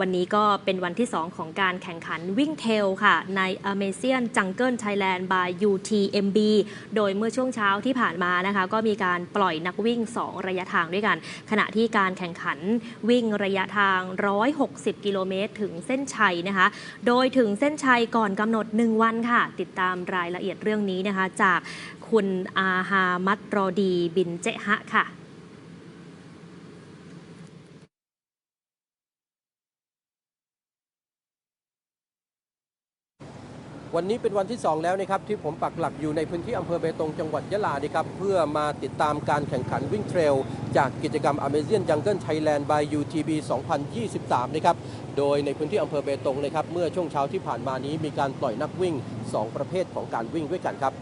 วันนี้ก็เป็นวันที่ 2 ของการแข่งขันวิ่งเทลค่ะ ใน Amazing Jungle Thailand by UTMB โดยเมื่อช่วงเช้าที่ผ่านมานะคะ ก็มีการปล่อยนักวิ่ง 2 ระยะทางด้วยกัน ขณะที่การแข่งขันวิ่งระยะทาง 160 กิโลเมตร ถึงเส้นชัยนะคะ โดยถึงเส้นชัยก่อนกำหนด 1 วันค่ะ ติดตามรายละเอียดเรื่องนี้นะคะ จากคุณอาฮามัดรอดีบินเจฮะค่ะ วันนี้เป็นวันที่ 2 แล้วนะครับที่ผมปักหลักอยู่ในพื้นที่อำเภอเบตงจังหวัดยะลานะครับเพื่อมาติดตามการแข่งขันวิ่งเทรล จากกิจกรรม Amazing Jungle Thailand by UTB 2023 นะครับโดยในพื้นที่อำเภอเบตงนะครับเมื่อช่วงเช้าที่ผ่านมานี้มีการปล่อยนักวิ่ง 2 ประเภทของการวิ่งด้วยกันครับ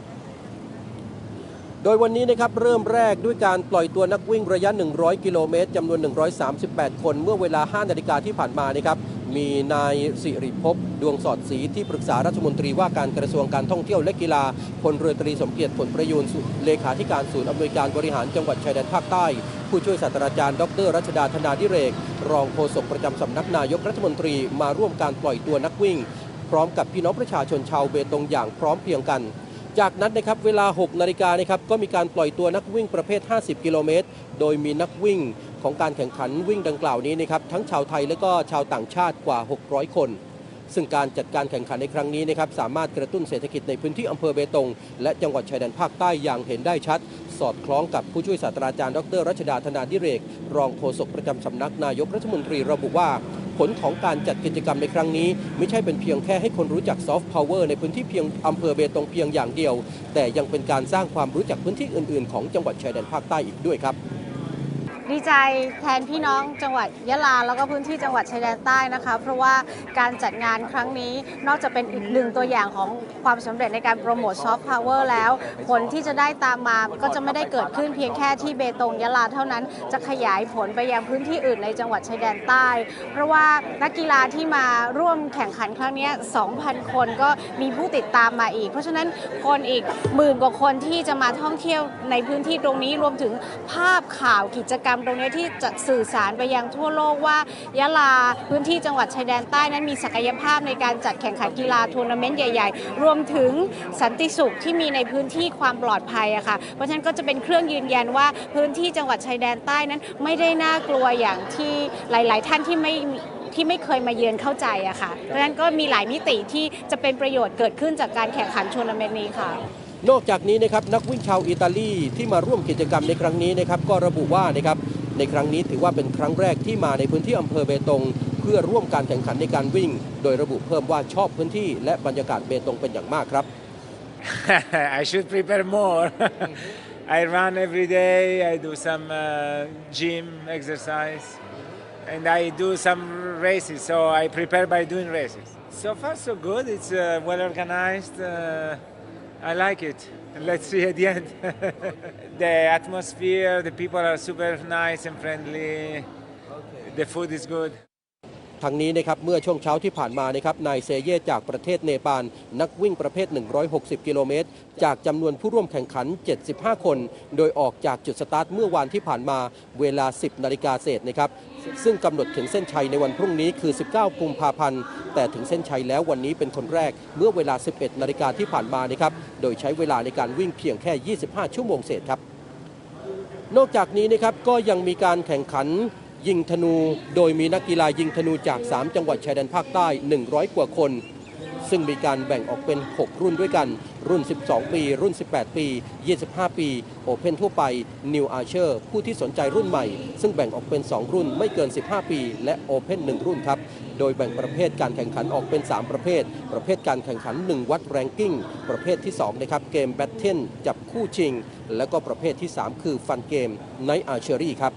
โดยวันนี้นะครับเริ่มแรกด้วยการปล่อยตัวนักวิ่งระยะ 100 กิโลเมตรจำนวน 138 คนเมื่อเวลา 5 นาฬิกาที่ผ่านมานะครับ มีนายสิริภพดวงสอดศรีที่ปรึกษารัฐมนตรีว่าการกระทรวงการท่องเที่ยวและกีฬาพลเรือตรีสมเกียรติผลประยูนเลขาธิการศูนย์อำนวยการบริหารจังหวัดชายแดนภาคใต้ ผู้ช่วยศาสตราจารย์ ดรรัชดาธนาดิเรก รองโฆษกประจำสำนักนายกรัฐมนตรีมาร่วมการปล่อยตัวนักวิ่ง พร้อมกับพี่น้องประชาชนชาวเบตงอย่างพร้อมเพรียงกัน จากนั้นนะครับเวลา 6 นาฬิกานะครับก็มีการปล่อยตัวนักวิ่งประเภท 50 กิโลเมตร โดยมีนักวิ่งของการแข่งขันวิ่งดังกล่าวนี้นะครับทั้งชาวไทยและก็ชาวต่างชาติกว่า 600 คน ซึ่งการจัดการแข่งขันในครั้งนี้นะครับสามารถกระตุ้นเศรษฐกิจในพื้นที่อำเภอเบตง และจังหวัดชายแดนภาคใต้อย่างเห็นได้ชัด สอดคล้องกับผู้ช่วยศาสตราจารย์ดรรัชดาธนาดิเรก รองโฆษกประจำสำนักนายกรัฐมนตรีระบุว่า ผลของการจัดกิจกรรมในครั้งนี้ ไม่ใช่เป็นเพียงแค่ให้คนรู้จักซอฟต์พาวเวอร์ในพื้นที่เพียงอำเภอเบตงเพียงอย่างเดียว แต่ยังเป็นการสร้างความรู้จักพื้นที่อื่น ๆ ของจังหวัดชายแดนภาคใต้อีกด้วยครับ ดีใจแทนพี่น้องจังหวัดยะลา แล้วก็พื้นที่จังหวัดชายแดนใต้นะคะ เพราะว่าการจัดงานครั้งนี้นอกจากเป็นอีกหนึ่งตัวอย่างของความสำเร็จในการโปรโมทซอฟต์พาวเวอร์แล้ว ผลที่จะได้ตามมาก็จะไม่ได้เกิดขึ้นเพียงแค่ที่เบตงยะลาเท่านั้นจะขยายผลไปยังพื้นที่อื่นในจังหวัดชายแดนใต้ เพราะว่านักกีฬาที่มาร่วมแข่งขันครั้งนี้ 2,000 คนก็มีผู้ติดตามมาอีก เพราะฉะนั้นคนอีกหมื่นกว่าคนที่จะมาท่องเที่ยวในพื้นที่ตรงนี้รวมถึงภาพข่าวกิจกรรมตรงนี้ที่จะสื่อสารไปยังทั่วโลกว่ายะลาพื้นที่จังหวัดชายแดนใต้นั้นมีศักยภาพในการจัดแข่งขันกีฬาทัวร์นาเมนต์ใหญ่ ๆ รวมถึงสันติสุขที่มีในพื้นที่ความปลอดภัยอะค่ะเพราะฉะนั้นก็จะเป็นเครื่องยืนยันว่าพื้นที่จังหวัดชายแดนใต้นั้นไม่ได้น่ากลัวอย่างที่หลาย ๆ ท่านที่ไม่ที่ไม่เคยมาเยือนเข้าใจอะค่ะเพราะฉะนั้นก็มีหลายมิติที่จะเป็นประโยชน์เกิดขึ้นจากการแข่งขันทัวร์นาเมนต์นี้ค่ะ นอกจากนี้นะครับนักวิ่งชาวอิตาลีที่มาร่วมกิจกรรมในครั้งนี้นะครับก็ระบุว่านะครับในครั้งนี้ถือว่าเป็นครั้งแรกที่มาในพื้นที่อำเภอเบตง เพื่อร่วมการแข่งขันในการวิ่ง โดยระบุเพิ่มว่าชอบพื้นที่และบรรยากาศเบตงเป็นอย่างมากครับ I should prepare more. I run every day. I do some uh, gym exercise, and I do some races. So I prepare by doing races. So far, so good. It's uh, well organized. Uh, I like it. Let's see at the end. the atmosphere, the people are super nice and friendly. The food is good. ทั้งนี้นะครับเมื่อช่วงเช้าที่ผ่านมานะครับนายเซเย่จากประเทศเนปาลนักวิ่งประเภท 160 กิโลเมตร จากจำนวนผู้ร่วมแข่งขัน 75 คน โดยออกจากจุดสตาร์ทเมื่อวานที่ผ่านมาเวลา 10 นาฬิกาเศษนะครับซึ่งกำหนดถึงเส้นชัยในวันพรุ่งนี้คือ 19 กุมภาพันธ์ แต่ถึงเส้นชัยแล้ววันนี้เป็นคนแรก เมื่อเวลา 11 นาฬิกาที่ผ่านมานะครับ โดยใช้เวลาในการวิ่งเพียงแค่ 25 ชั่วโมงเศษครับ นอกจากนี้นะครับก็ยังมีการแข่งขัน ยิงธนูโดยมีนักกีฬายิงธนูจาก 3 จังหวัดชายแดนภาคใต้ 100 กว่าคน ซึ่งมีการแบ่งออกเป็น 6 รุ่นด้วยกัน รุ่น 12 ปี รุ่น 18 ปี 25 ปี โอเพนทั่วไป New Archer ผู้ที่สนใจรุ่นใหม่ ซึ่งแบ่งออกเป็น 2 รุ่นไม่เกิน 15 ปี และโอเพน1รุ่นครับ โดยแบ่งประเภทการแข่งขันออกเป็น 3 ประเภท ประเภทการแข่งขัน 1 วัดแรงกิ้ง ประเภทที่2นะครับเกมแบทเทิลจับคู่ชิง และก็ประเภทที่ 3 คือฟันเกมในอาเชอรี่ครับ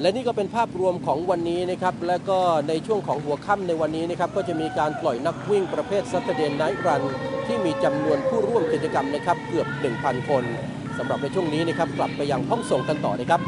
และนี่ก็เป็นภาพรวมของวันนี้นะครับ และก็ในช่วงของหัวค่ำในวันนี้นะครับ ก็จะมีการปล่อยนักวิ่งประเภทซัตเดนไนท์รัน ที่มีจำนวนผู้ร่วมกิจกรรมนะครับ เกือบ 1,000 คนสำหรับในช่วงนี้นะครับ กลับไปยังห้องส่งกันต่อนะครับ